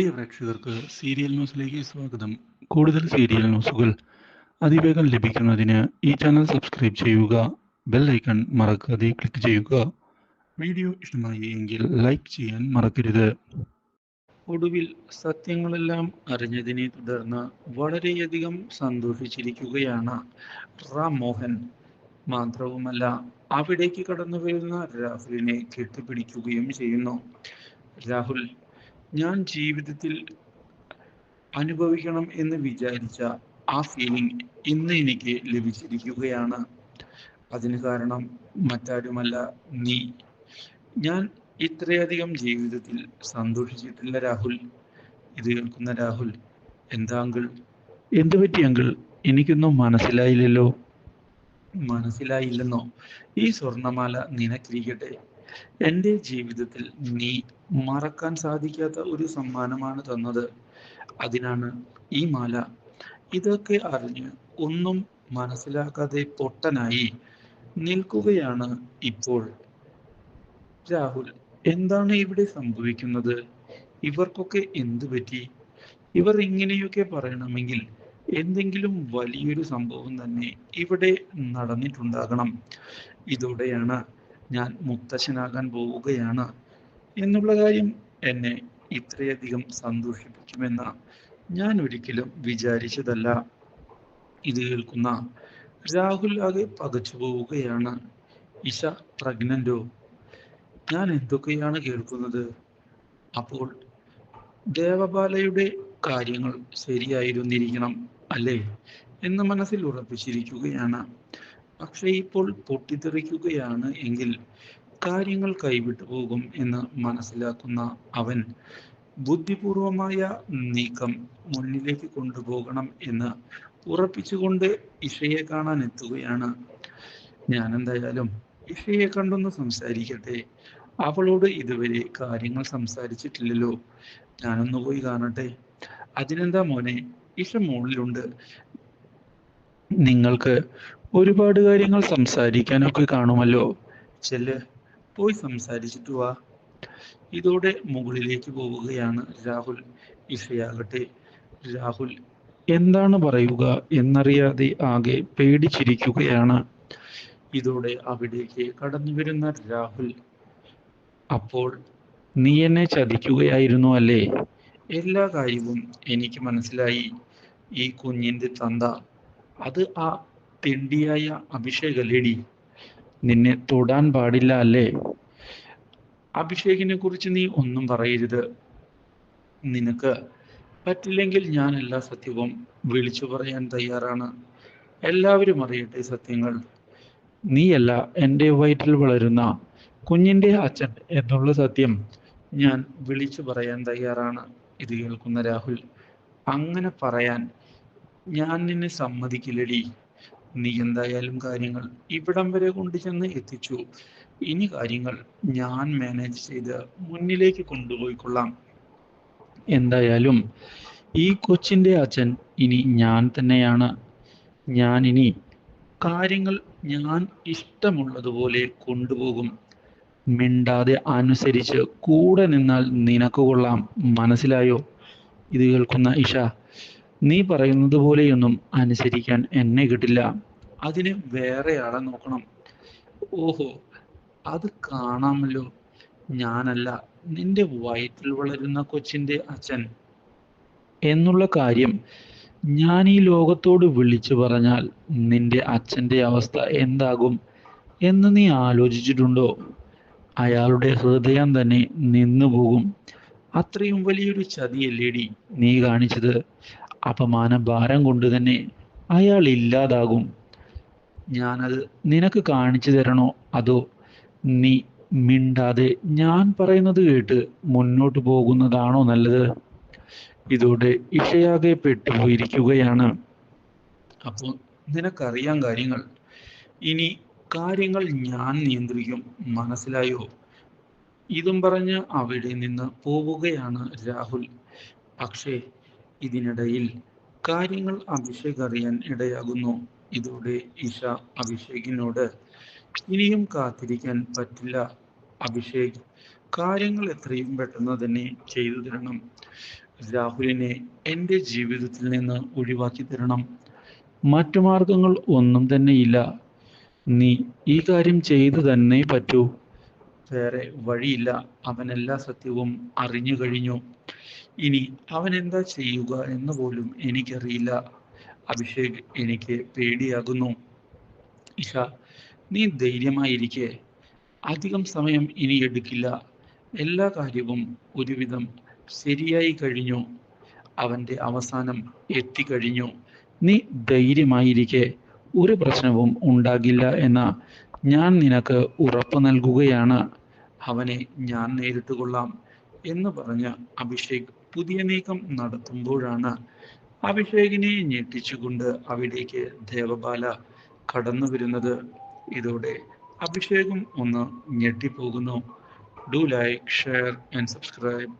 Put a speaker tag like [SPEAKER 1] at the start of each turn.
[SPEAKER 1] പ്രിയ പ്രേക്ഷകർക്ക് സീരിയൽ ന്യൂസിലേക്ക് സ്വാഗതം. കൂടുതൽ സീരിയൽ ന്യൂസുകൾ അതിവേഗം ലഭിക്കുന്നതിന് ഈ ചാനൽ സബ്സ്ക്രൈബ് ചെയ്യുക ബെൽ ഐക്കൺ മറക്കാതെ ക്ലിക്ക് ചെയ്യുക. വീഡിയോ ഇഷ്ടമായി എങ്കിൽ ലൈക്ക് ചെയ്യാൻ മറക്കരുത്. ഒടുവിൽ സത്യങ്ങളെല്ലാം അറിഞ്ഞതിനെ തുടർന്ന് വളരെയധികം സന്തോഷിച്ചിരിക്കുകയാണ് റാം മോഹൻ മാത്രവുമല്ല അവിടേക്ക് കടന്നു വരുന്ന രാഹുലിനെ കെട്ടിപ്പിടിക്കുകയും ചെയ്യുന്നു. രാഹുൽ ഞാൻ ജീവിതത്തിൽ അനുഭവിക്കണം എന്ന് വിചാരിച്ച ആ ഫീലിംഗ് ഇന്ന് എനിക്ക് ലഭിച്ചിരിക്കുകയാണ്. അതിന് കാരണം മറ്റാരുമല്ല നീ. ഞാൻ ഇത്രയധികം ജീവിതത്തിൽ സന്തോഷിച്ചിട്ടില്ല രാഹുൽ. ഇത് കേൾക്കുന്ന രാഹുൽ എന്താ അങ്കിൾ? എന്തു പറ്റി അങ്കിൾ? എനിക്കൊന്നും മനസ്സിലായില്ലല്ലോ. മനസ്സിലായില്ലെന്നോ? ഈ സ്വർണമാല നിനക്കിരിക്കട്ടെ. എന്റെ ജീവിതത്തിൽ നീ മറക്കാൻ സാധിക്കാത്ത ഒരു സമ്മാനമാണ് തന്നത്. അതിനാണ് ഈ മാല. ഇതൊക്കെ അറിഞ്ഞ് ഒന്നും മനസ്സിലാക്കാതെ പൊട്ടനായി നിൽക്കുകയാണ് ഇപ്പോൾ രാഹുൽ. എന്താണ് ഇവിടെ സംഭവിക്കുന്നത്? ഇവർക്കൊക്കെ എന്തു പറ്റി? ഇവർ ഇങ്ങനെയൊക്കെ പറയണമെങ്കിൽ എന്തെങ്കിലും വലിയൊരു സംഭവം തന്നെ ഇവിടെ നടന്നിട്ടുണ്ടാകണം. ഇതോടെയാണ് ഞാൻ മുത്തശ്ശനാകാൻ പോവുകയാണ് എന്നുള്ള കാര്യം എന്നെ ഇത്രയധികം സന്തോഷിപ്പിക്കുമെന്ന് ഞാൻ ഒരിക്കലും വിചാരിച്ചതല്ല. ഇത് കേൾക്കുന്ന രാഹുൽ ആകെ പകച്ചു പോവുകയാണ്. ഇഷ പ്രഗ്നന്റോ? ഞാൻ എന്തൊക്കെയാണ് കേൾക്കുന്നത്? അപ്പോൾ ദേവബാലയുടെ കാര്യങ്ങൾ ശരിയായിരുന്നിരിക്കണം അല്ലേ എന്ന് മനസ്സിൽ ഉറപ്പിച്ചിരിക്കുകയാണ്. പക്ഷേ ഇപ്പോൾ പൊട്ടിത്തെറിക്കുകയാണ് എങ്കിൽ കാര്യങ്ങൾ കൈവിട്ടു പോകും എന്ന് മനസ്സിലാക്കുന്ന അവൻ ബുദ്ധിപൂർവമായ നീക്കം മുന്നിലേക്ക് കൊണ്ടുപോകണം എന്ന് ഉറപ്പിച്ചുകൊണ്ട് ഇഷയെ കാണാൻ എത്തുകയാണ്. ഞാൻ എന്തായാലും ഇഷയെ കണ്ടൊന്ന് സംസാരിക്കട്ടെ. അവളോട് ഇതുവരെ കാര്യങ്ങൾ സംസാരിച്ചിട്ടില്ലല്ലോ. ഞാനൊന്ന് പോയി കാണട്ടെ. അതിനെന്താ മോനെ? ഇഷ മുകളിലുണ്ട് നിങ്ങൾക്ക് ഒരുപാട് കാര്യങ്ങൾ സംസാരിക്കാനൊക്കെ കാണുമല്ലോ. ചെല്ല് പോയി സംസാരിച്ചിട്ട് വാ. ഇതോടെ മുകളിലേക്ക് പോവുകയാണ് രാഹുൽ. ഇഷയാകട്ടെ രാഹുൽ എന്താണ് പറയുക എന്നറിയാതെ ആകെ പേടിച്ചിരിക്കുകയാണ്. ഇതോടെ അവിടേക്ക് കടന്നു വരുന്ന രാഹുൽ. അപ്പോൾ നീ എന്നെ ചതിക്കുകയായിരുന്നു അല്ലേ? എല്ലാ കാര്യവും എനിക്ക് മനസ്സിലായി. ഈ കുഞ്ഞിന്റെ തന്ത അത് ആ തെണ്ടിയായ ലേഡി നിന്നെ തൊടാൻ പാടില്ല അല്ലേ? അഭിഷേകിനെ കുറിച്ച് നീ ഒന്നും പറയരുത്. നിനക്ക് പറ്റില്ലെങ്കിൽ ഞാൻ എല്ലാ സത്യവും വിളിച്ചു പറയാൻ തയ്യാറാണ്. എല്ലാവരും അറിയട്ടെ സത്യങ്ങൾ. നീയല്ല എന്റെ വയറ്റിൽ വളരുന്ന കുഞ്ഞിന്റെ അച്ഛൻ എന്നുള്ള സത്യം ഞാൻ വിളിച്ചു പറയാൻ തയ്യാറാണ്. ഇത് കേൾക്കുന്ന രാഹുൽ അങ്ങനെ പറയാൻ ഞാൻ നിന്നെ സമ്മതിക്കില്ലടി. നീ എന്തായാലും കാര്യങ്ങൾ ഇവിടം വരെ കൊണ്ടുചെന്ന് എത്തിച്ചു. ഇനി കാര്യങ്ങൾ ഞാൻ മാനേജ് ചെയ്ത് മുന്നിലേക്ക് കൊണ്ടുപോയിക്കൊള്ളാം. എന്തായാലും ഈ കൊച്ചിന്റെ അച്ഛൻ ഇനി ഞാൻ തന്നെയാണ്. ഞാൻ ഇനി കാര്യങ്ങൾ ഞാൻ ഇഷ്ടമുള്ളതുപോലെ കൊണ്ടുപോകും. മിണ്ടാതെ അനുസരിച്ച് കൂടെ നിന്നാൽ നിനക്ക് കൊള്ളാം. മനസ്സിലായോ? ഇത് കേൾക്കുന്ന ഇഷ നീ പറയുന്നത് പോലെയൊന്നും അനുസരിക്കാൻ എന്നെ കിട്ടില്ല. അതിന് വേറെ ആളെ നോക്കണം. ഓഹോ അത് കാണാമല്ലോ. ഞാനല്ല നിന്റെ വയറ്റിൽ വളരുന്ന കൊച്ചിന്റെ അച്ഛൻ. എന്നുള്ള കാര്യം ഞാൻ ഈ ലോകത്തോട് വിളിച്ചു പറഞ്ഞാൽ നിന്റെ അച്ഛന്റെ അവസ്ഥ എന്താകും എന്ന് നീ ആലോചിച്ചിട്ടുണ്ടോ? അയാളുടെ ഹൃദയം തന്നെ നിന്നു പോകും അത്രയും വലിയൊരു ചതിയല്ലേടി നീ കാണിച്ചത്? അപമാന ഭാരം കൊണ്ട് തന്നെ അയാൾ ഇല്ലാതാകും. ഞാനത് നിനക്ക് കാണിച്ചു തരണോ? അതോ നീ മിണ്ടാതെ ഞാൻ പറയുന്നത് കേട്ട് മുന്നോട്ട് പോകുന്നതാണോ നല്ലത്? ഇതോടെ ഇഷയാകെ പെട്ടുപോയിരിക്കുകയാണ്. അപ്പോൾ നിനക്കറിയാം കാര്യങ്ങൾ. ഇനി കാര്യങ്ങൾ ഞാൻ നിയന്ത്രിക്കും. മനസ്സിലായോ? ഇതും പറഞ്ഞ് അവിടെ നിന്ന് പോവുകയാണ് രാഹുൽ. പക്ഷേ ഇതിനിടയിൽ കാര്യങ്ങൾ അഭിഷേക് അറിയാൻ ഇടയാകുന്നു. ഇതോടെ ഇഷ അഭിഷേകിനോട് ഇനിയും കാത്തിരിക്കാൻ പറ്റില്ല. അഭിഷേക് കാര്യങ്ങൾ എത്രയും പെട്ടെന്ന് തന്നെ ചെയ്തു തരണം. രാഹുലിനെ എന്റെ ജീവിതത്തിൽ നിന്ന് ഒഴിവാക്കി തരണം. മറ്റു മാർഗങ്ങൾ ഒന്നും തന്നെയില്ല നീ ഈ കാര്യം ചെയ്തു തന്നെ പറ്റൂ. വേറെ വഴിയില്ല. അവൻ എല്ലാ സത്യവും അറിഞ്ഞു കഴിഞ്ഞു. ഇനി അവൻ എന്താ ചെയ്യുക എന്ന് പോലും എനിക്കറിയില്ല. അഭിഷേക് എനിക്ക് പേടിയാകുന്നു. ഇഷ നീ ധൈര്യമായിരിക്കെ. അധികം സമയം ഇനി എടുക്കില്ല. എല്ലാ കാര്യവും ഒരുവിധം ശരിയായി കഴിഞ്ഞു. അവന്റെ അവസാനം എത്തിക്കഴിഞ്ഞു. നീ ധൈര്യമായിരിക്കെ. ഒരു പ്രശ്നവും ഉണ്ടാകില്ല എന്ന ഞാൻ നിനക്ക് ഉറപ്പ് നൽകുകയാണ്. അവനെ ഞാൻ നേരിട്ട് കൊള്ളാം എന്ന് പറഞ്ഞ് അഭിഷേക് പുതിയ നീക്കം നടത്തുമ്പോഴാണ് അഭിഷേകിനെ ഞെട്ടിച്ചുകൊണ്ട് അവിടേക്ക് ദേവബാല കടന്നു വരുന്നത്. ഇതോടെ അഭിഷേകും ഒന്ന് ഞെട്ടിപ്പോകുന്നു. Do like share and subscribe